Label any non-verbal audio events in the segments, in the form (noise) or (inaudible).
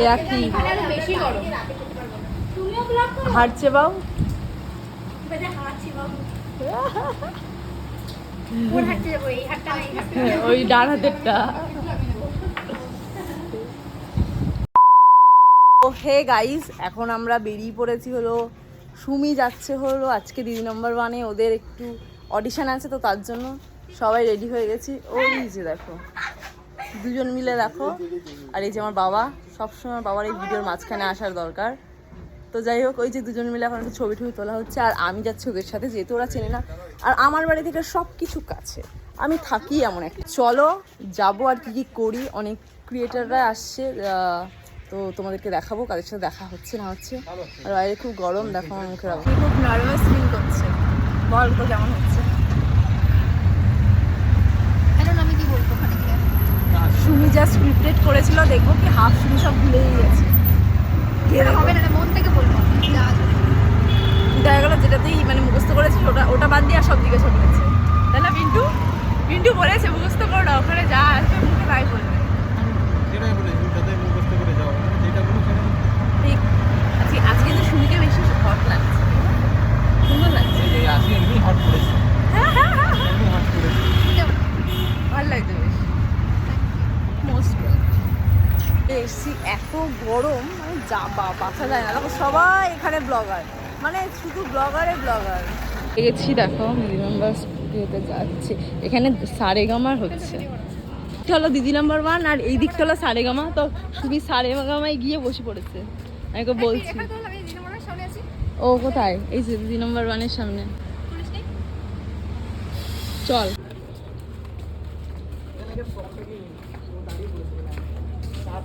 এ একই হাঁটছি বাবু ওই ডান হাতেরটা। হে গাইস, এখন আমরা বেরিয়ে পড়েছি হলো, সুমি যাচ্ছে হলো, আজকে দিদি নম্বর ওয়ানে, ওদের একটু অডিশন আছে তো তার জন্য সবাই রেডি হয়ে গেছি। ওই যে দেখো, দুজন মিলে দেখো, আর এই যে আমার বাবা। সবসময় বাবার এই ভিডিওর মাঝখানে আসার দরকার। তো যাই হোক, ওই যে দুজন মিলে এখন একটা ছবি টবি তোলা হচ্ছে, আর আমি যাচ্ছি ওদের সাথে, যেহেতু ওরা চেনে না। আর আমার বাড়ি থেকে সব কিছু। কাছে আমি থাকি এমন একটা চলো, যাব আর কি কি করি। অনেক ক্রিয়েটাররা আসছে তো তোমাদেরকে দেখাবো, কাদের সাথে দেখা হচ্ছে, না হচ্ছে। আর বাইরে খুব গরম, দেখো আমার মুখের খুব নার্ভাস ফিল করছে। বল তো কেমন হচ্ছে এখন আমি কি বলব ওখানে গিয়ে যা স্ক্রিপ্টেড করেছিল দেখব কি হাফ সুমি সব ভুলেই গেছে। হবে না মন থেকে বলব। দেখা গেলো যেটাতেই মানে মুখস্থ করেছে ওটা ওটা বাদ দিয়ে আর সব দিকে সব গেছে তাই না পিন্টু পিন্টু বলেছে মুখস্থ করো না ওখানে যা আসবে মুখে তাই বলবে। ঠিক। আজকে আজকে কিন্তু সুমিকে বেশি হট লাগছে। সুন্দর লাগছে। আসি এমনি হট করেছে। এমনি হট করেছে। ভালো লাগছে বেশ মোস্ট এসছি এত গরম মানে যা বা- বাঁচা যায় না। দেখো সবাই এখানে ব্লগার মানে শুধু ব্লগারে ব্লগার গেছি দেখো দিদি নাম্বার স্কুটিতে যাচ্ছে। এখানে সারেগামার হচ্ছে। এটা হলো দিদি নাম্বার ওয়ান আর এই দিকটা হলো সারেগামা তো সুবি সারেগামায় গিয়ে বসে পড়েছে। আমি বলছি। তো আছি। ও কোথায়? এই যে দিদি নাম্বার ওয়ানের সামনে। পুলিশ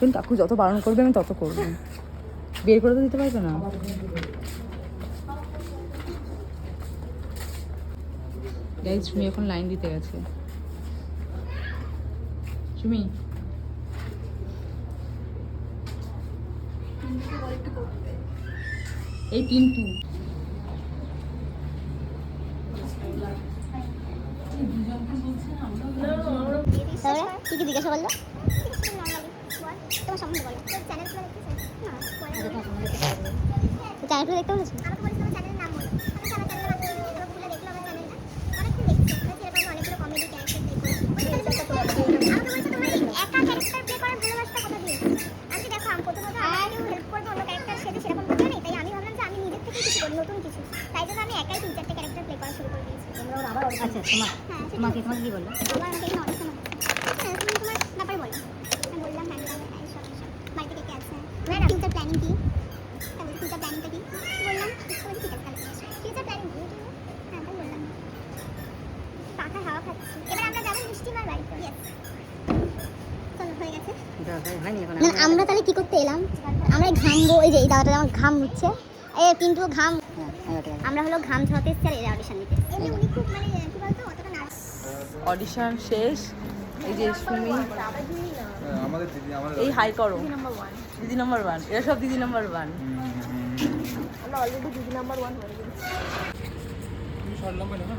শোন কাকু যত বারণ করবে, আমি তত করব। বের করে তো দিতে পারবে না। গাইজ সুমি এখন লাইন দিতে গেছে। সুমি? এই পিন্টু তারপরে কি জিজ্ঞাসা করল? তোমার সম্বন্ধে বলো। চ্যানেল খুলে দেখতেছো চ্যানেল খুলে দেখতে বলেছ? আমাকে চ্যানেলের নাম বলো। আমি আমার চ্যানেলের খুলে দেখল আমার চ্যানেলটা অনেকক্ষণ দেখছি সেরকম অনেকগুলো কমেডি ক্যারেক্টার একা প্লে করার ভালোবাসাটা কথা দিয়ে? আমি দেখো আমি প্রথমত আমার কেউ হেল্প করবে অন্য ক্যারেক্টার সেটা সেরকম নেই তাই আমি ভাবলাম যে আমি নিজের থেকে কিছু করি নতুন কিছু। তাই জন্য আমি একাই তিন চারটে ক্যারেক্টার প্লে করা শুরু করে দিয়েছি। আচ্ছা তোমার হ্যাঁ। তোমাকে তোমাকে কি বলল? আবার আমাকে এখানে অডিশন তুমি তোমার ব্যাপারে বলো আমি বললাম হ্যাঁ হ্যাঁ সব সব বাড়িতে কে কে আছে ফিউচার প্ল্যানিং কি তারপরে ফিউচার প্ল্যানিংটা কি বললাম বলছি ঠিক আছে ফিউচার প্ল্যানিং কি হ্যাঁ তাই বললাম পাখার হাওয়া খাচ্ছি এবার আমরা যাব মিষ্টিমার বাড়িতে ইয়েস চলো হয়ে গেছে হয়নি এখন না আমরা তাহলে কি করতে এলাম? আমরা ঘামবো এই যে এই দাদাটা আমার ঘাম হচ্ছে এই কিন্তু ঘাম। আমরা হলো ঘাম ঝরাতে এসেছি আর এরা অডিশন নিতে। এমনি উনি খুব মানে কি বলতো অতটা নার্ভাস অডিশন শেষ। এই যে সুমি। আমাদের দিদি আমাদের এই হাই করো দিদি নাম্বার ওয়ান এরা সব দিদি নাম্বার ওয়ান তুমি শর্ট লম্বা না?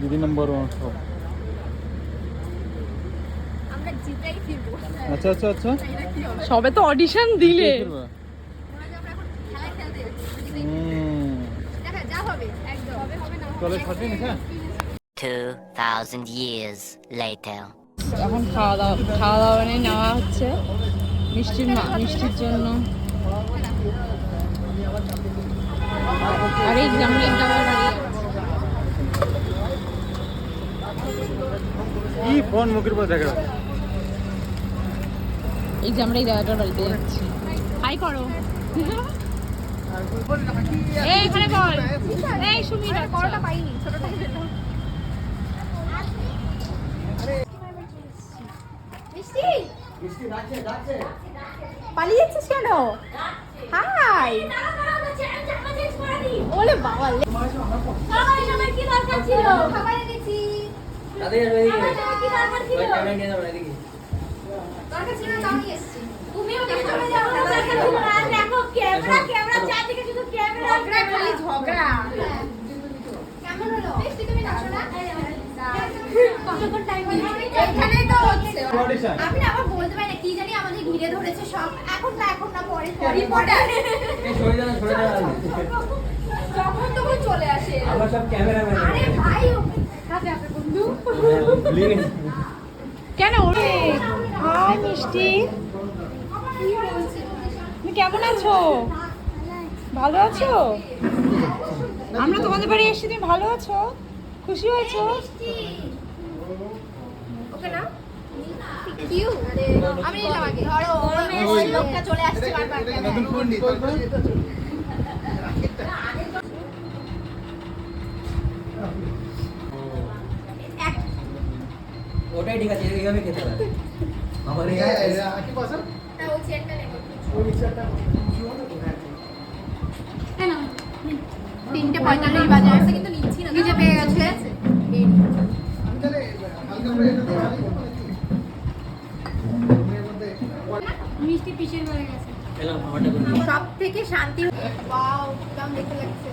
দিদি নম্বর ওয়ান সব। আচ্ছা আচ্ছা আচ্ছা। সবে তো অডিশন দিলে। হয় এখন খেলায় খেলতে যাচ্ছি। হুম। দেখা যা হবে একদম হবে হবে না চলে সঠিক 2,000 years later. এখন খাওয়া দাওয়া খাওয়া দাওয়া নিয়ে নেওয়া হচ্ছে। মিষ্টির মিষ্টির জন্য। আর জায়গায় দাঁড়িয়ে আছি। কি ফোন মুখের উপর দেখা এই যে আমরা এই জায়গাটার বাড়িতে যাচ্ছি। হাই করো। (laughs) এই এখানে বল। এই সুমির করোটা পাইনি ছোটটাই পেলাম পালিয়ে কেন? হাই। ওলে বাবা। দরকার ছিল? আমি না আবার বলতে পারি না কি জানি আমাদের ঘিরে ধরেছে সব এখন না এখন না পরে পরে পরে যখন তখন চলে আসে আরে ভাই কাছে আছে বন্ধু কেন ওরে হাই মিষ্টি। তুমি কেমন আছো? ভালো আছো? আমরা তোমাদের বাড়ি এসেছি তুমি ভালো আছো? খুশি হয়েছো? ওকে না আমি আগে। লোকটা চলে আসছে বারবার। নতুন ওটাই ঠিক আছে এইভাবে খেতে হবে। আমার এই কি পছন্দ না, ওই চেয়ারটা নেব। তিনটে পঁয়তাল্লিশ বাজে। আছে কিন্তু নিচ্ছি না নিজে পেয়ে গেছে। মিষ্টি পিসের হয়ে গেছে। সব থেকে শান্তি ওয়াও কেমন দেখতে লাগছে।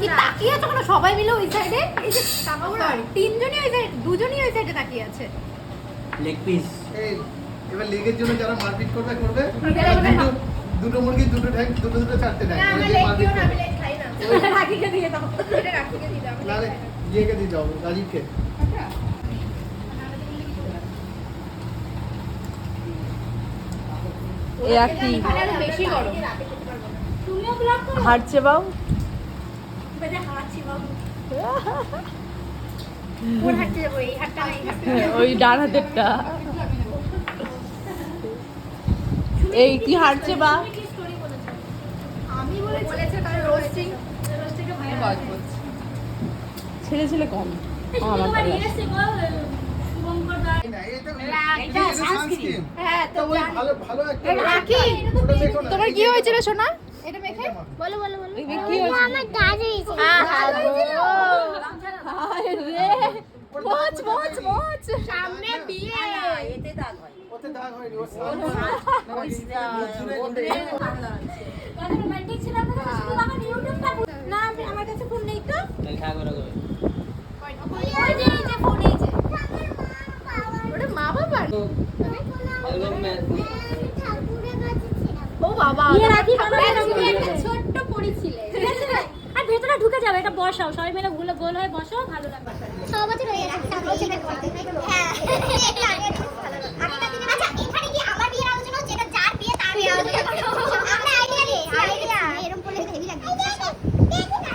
কি তাকিয়ে আছে কোনো? সবাই মিলে ওই সাইডে এই যে তাকাউরা তিনজনই ওই সাইড দুজনই ওই সাইডে তাকিয়ে আছে। লেগ পিস এই এবার লেগের জন্য যারা মারপিট করবে করবে। দুটো মুরগি দুটো ঠ্যাং দুটো দুটো যে লেগ দিও না আমি লেগ খাই না। (laughs) রাখিকে দিয়ে দাও। এটা রাখিকে দিয়ে দাও আমি না। ইয়েকে দিয়ে যাও রাজীবকে। কি? এখানে আরও (laughs) ওই ডান হাতেরটা। এই কি বলেছে। তার রোস্টিং ছেলে ছেলে কম। আমার হ্যাঁ। তোমার কি হয়েছিল সোনা? এটা মেখে বলো বলো বলো কি হয়েছে? আমার কাজ হয়েছে হায় রে মোচ মোচ মোচ সামনে বিয়ে ওতে দাগ হয়নি ওর সামনে না আমার কাছে ফোন নেই তো তাহলে খা করে করে ওই যে ফোন এই যে ওটা মা বাবার একদম ম্যাচ ঠাকুরের কাছে ছিলাম ও বাবা বিয়ে রাখি বাবা, ঠাকুরের বিয়ে তুমি রাখি। একটা ছোট্ট পরি ছিলে আর ভেতরে ঢুকে যাবে এটা বসাও সবাই মিলে গুলো গোল হয়ে বসো ভালো লাগবে ছ বছর হয়ে গেছে আমি এটা করতে হ্যাঁ এটা আগে খুব ভালো লাগতো। আগেকার দিনে আচ্ছা এখানে কি আমার বিয়ের আলোচনা হচ্ছে এটা যার বিয়ে তার বিয়ে আলোচনা করব আমরা আইডিয়া নেই আইডিয়া এরকম করলে হেভি লাগবে। দেখো না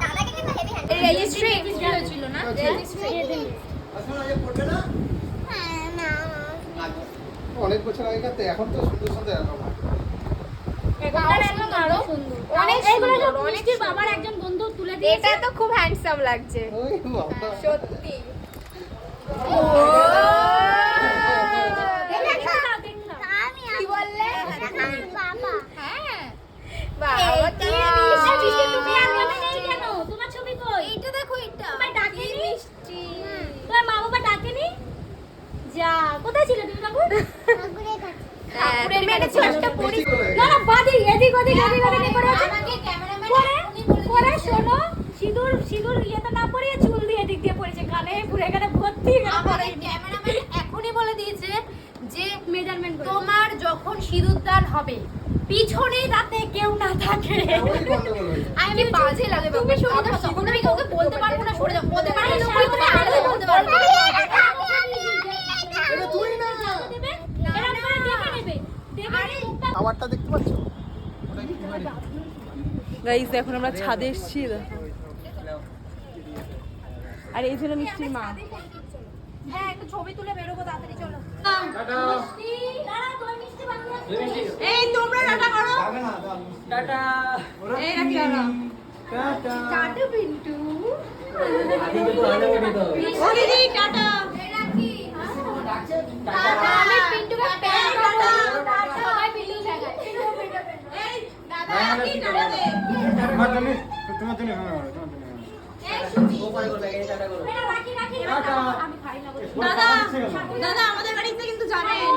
দাদাকে কিন্তু হেভি হ্যান্ড রেজিস্ট্রি হয়েছিল না? রেজিস্ট্রি আসলে আগে পড়বে না হ্যাঁ অনেক বছর আগেকার তো এখন তো সুন্দর সুন্দর অ্যালবাম। হয় আরও সুন্দর অনেক সুন্দর অনেক বাবার একজন দিয়েছে এটা তো খুব হ্যান্ডসাম লাগছে সত্যি দেখলাম, দেখলাম। আমি কি বললে? বাবা হ্যাঁ বাবা আর মিষ্টি তুমি আর নেই কেন? তোমার ছবি কই? এইটা দেখো এটা তোমায় ডাকেনি? কি মিষ্টি তোমার মা বাবা ডাকেনি? যা, কোথায় ছিলে তুমি বাবু? ঠাকুরের কাছে তুমি ছোট্ট পরি না, না, বাদিক, এদিক ওদিক, এদিক ওদিক করে আছে? আমাকে ক্যামেরাম্যান পরে, এখনই বলে দিয়েছে। শোনো, সিঁদুর সিঁদুর ইয়েতে না পরিয়ে চুল দিয়ে দিক দিয়ে পড়েছে কানে পুরো এখানে ভর্তি আমাদের ক্যামেরাম্যান এখনই বলে দিয়েছে যে মেজারমেন্ট তোমার যখন সিঁদুরদান হবে পিছনে তাতে কেউ না থাকে। ওই আমি বাজে লাগে তুমি শুনে তখন আমি কাউকে বলতে পারব না সরে যাও বলতে পারলে তো বলতে তুমি আগে বলতে পারবে এটা তুই না খাবারটা দেখতে পাচ্ছ ওটা কি তোমারই? গাইস এখন আমরা ছাদে এসেছি আর এই ছিল মিষ্টির মা। হ্যাঁ একটু ছবি তুলে বেরোবো তাড়াতাড়ি চলো। এই তোমরা টাটা করো। টাটা। এই রাখি আনা টাটা। পিন্টু আদি তো আলো করে দাও ও দিদি টাটা। রাখি আমি পিন্টুকে প্যান করব সবাই পিন্টু দেখায় তোমার জন্য তোমার জন্য ও পরে করবে এই। দাদা দাদা আমাদের বাড়িতে কিন্তু জানেন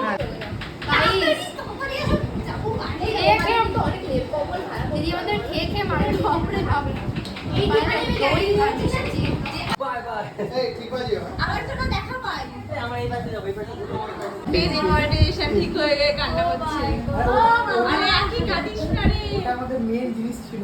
আমাদের খেয়ে খেয়ে মানুষ আমরা পাশে যাব এই পাশে ঠিক হয়ে গিয়ে কান্না করছে আরে একই কাটিস না রে এটা আমাদের মেন জিনিস ছিল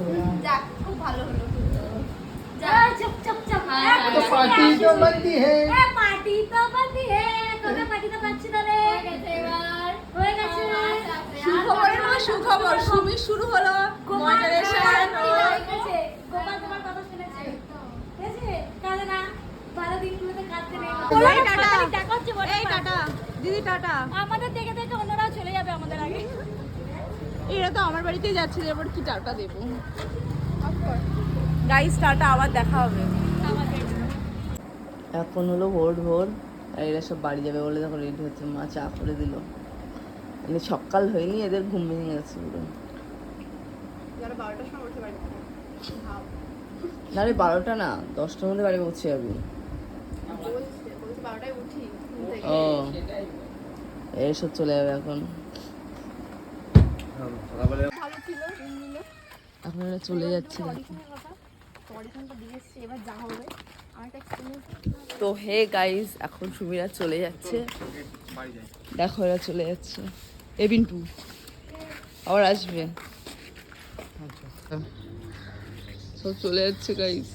টাটা। দিদি টাটা। আমাদের দেখে দেখে অন্যরাও চলে যাবে আমাদের আগে। এরা তো আমার বাড়িতেই যাচ্ছে এবার কি টাটা দেবো? গাইস টাটা আবার দেখা হবে। এখন হলো ভোর ভোর আর এরা সব বাড়ি যাবে বলে তখন রেডি হচ্ছে মা চা করে দিল। মানে সকাল হয়নি এদের ঘুম ভেঙে গেছে পুরো। না রে বারোটা না দশটার মধ্যে বাড়ি পৌঁছে যাবি। ও। এসব চলে যাবে এখন। এখন এরা চলে যাচ্ছে তো হে গাইস এখন সুমিরা চলে যাচ্ছে। দেখো এরা চলে যাচ্ছে। এ বিন্টু আবার আসবে। সব চলে যাচ্ছে গাইস